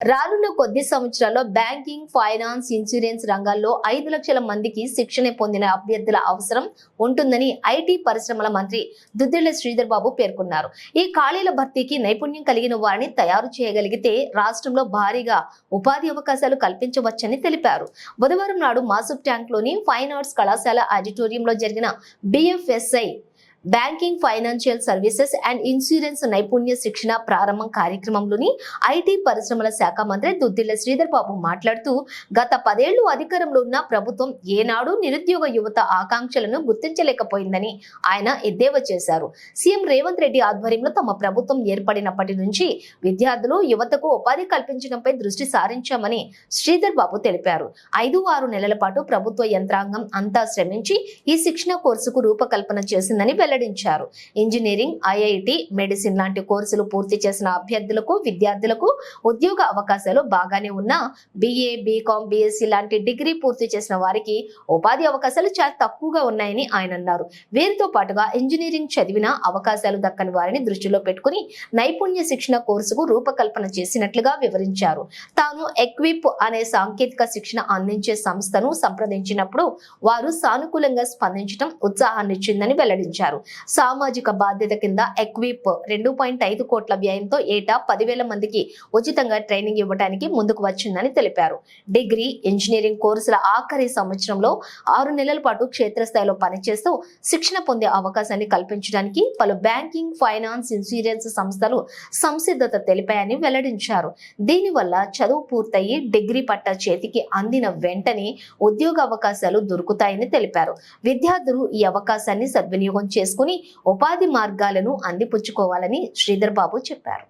రానున్న కొద్ది సంవత్సరాల్లో బ్యాంకింగ్ ఫైనాన్స్ ఇన్సూరెన్స్ రంగాల్లో ఐదు లక్షల మందికి శిక్షణ పొందిన అభ్యర్థుల అవసరం ఉంటుందని ఐటీ పరిశ్రమల మంత్రి దుద్దిళ్ళ శ్రీధర్ బాబు పేర్కొన్నారు. ఈ ఖాళీల భర్తీకి నైపుణ్యం కలిగిన వారిని తయారు చేయగలిగితే రాష్ట్రంలో భారీగా ఉపాధి అవకాశాలు కల్పించవచ్చని తెలిపారు. బుధవారం నాడు మాసుప్ ట్యాంక్లోని ఫైన్ ఆర్ట్స్ కళాశాల ఆడిటోరియంలో జరిగిన BFSI banking financial services and insurance నైపుణ్య శిక్షణ ప్రారంభం కార్యక్రమంలోని ఐటీ పరిశ్రమల శాఖ మంత్రి దుద్దిల్ల శ్రీధర్ బాబు మాట్లాడుతూ గత పదేళ్ళు అధికారంలో ఉన్న ప్రభుత్వం ఏనాడు నిరుద్యోగ యువత ఆకాంక్షలను గుర్తించలేకపోయిందని ఆయన ఎద్దేవా చేశారు. సీఎం రేవంత్ రెడ్డి ఆధ్వర్యంలో తమ ప్రభుత్వం ఏర్పడినప్పటి నుంచి విద్యార్థులు యువతకు ఉపాధి కల్పించడంపై దృష్టి సారించామని శ్రీధర్ బాబు తెలిపారు. ఐదు ఆరు నెలల పాటు ప్రభుత్వ యంత్రాంగం అంతా శ్రమించి ఈ శిక్షణ కోర్సుకు రూపకల్పన చేసిందని వెల్లడించారు. ఇంజనీరింగ్ ఐఐటి మెడిసిన్ లాంటి కోర్సులు పూర్తి చేసిన అభ్యర్థులకు విద్యార్థులకు ఉద్యోగ అవకాశాలు బాగానే ఉన్నా బిఏ బీకాం బీఎస్సీ లాంటి డిగ్రీ పూర్తి చేసిన వారికి ఉపాధి అవకాశాలు చాలా తక్కువగా ఉన్నాయని ఆయన అన్నారు. వీరితో పాటుగా ఇంజనీరింగ్ చదివిన అవకాశాలు దక్కని వారిని దృష్టిలో పెట్టుకుని నైపుణ్య శిక్షణ కోర్సుకు రూపకల్పన చేసినట్లుగా వివరించారు. తాను ఎక్విప్ అనే సాంకేతిక శిక్షణ అందించే సంస్థను సంప్రదించినప్పుడు వారు సానుకూలంగా స్పందించడం ఉత్సాహాన్నిచ్చిందని వెల్లడించారు. సామాజిక బాధ్యత కింద ఎక్విప్ రెండు పాయింట్ ఐదు కోట్ల వ్యయంతో ఏటా పదివేల మందికి ఉచితంగా ట్రైనింగ్ ఇవ్వడానికి ముందుకు వచ్చిందని తెలిపారు. డిగ్రీ ఇంజనీరింగ్ కోర్సుల ఆఖరి సంవత్సరంలో ఆరు నెలల పాటు క్షేత్రస్థాయిలో పనిచేస్తూ శిక్షణ పొందే అవకాశాన్ని కల్పించడానికి పలు బ్యాంకింగ్ ఫైనాన్స్ ఇన్సూరెన్స్ సంస్థలు సంసిద్ధత తెలిపాయని వెల్లడించారు. దీనివల్ల చదువు పూర్తయి డిగ్రీ పట్ట చేతికి అందిన వెంటనే ఉద్యోగ అవకాశాలు దొరుకుతాయని తెలిపారు. విద్యార్థులు ఈ అవకాశాన్ని సద్వినియోగం చేసుకుని ఉపాధి మార్గాలను అందిపుచ్చుకోవాలని శ్రీధర్ బాబు చెప్పారు.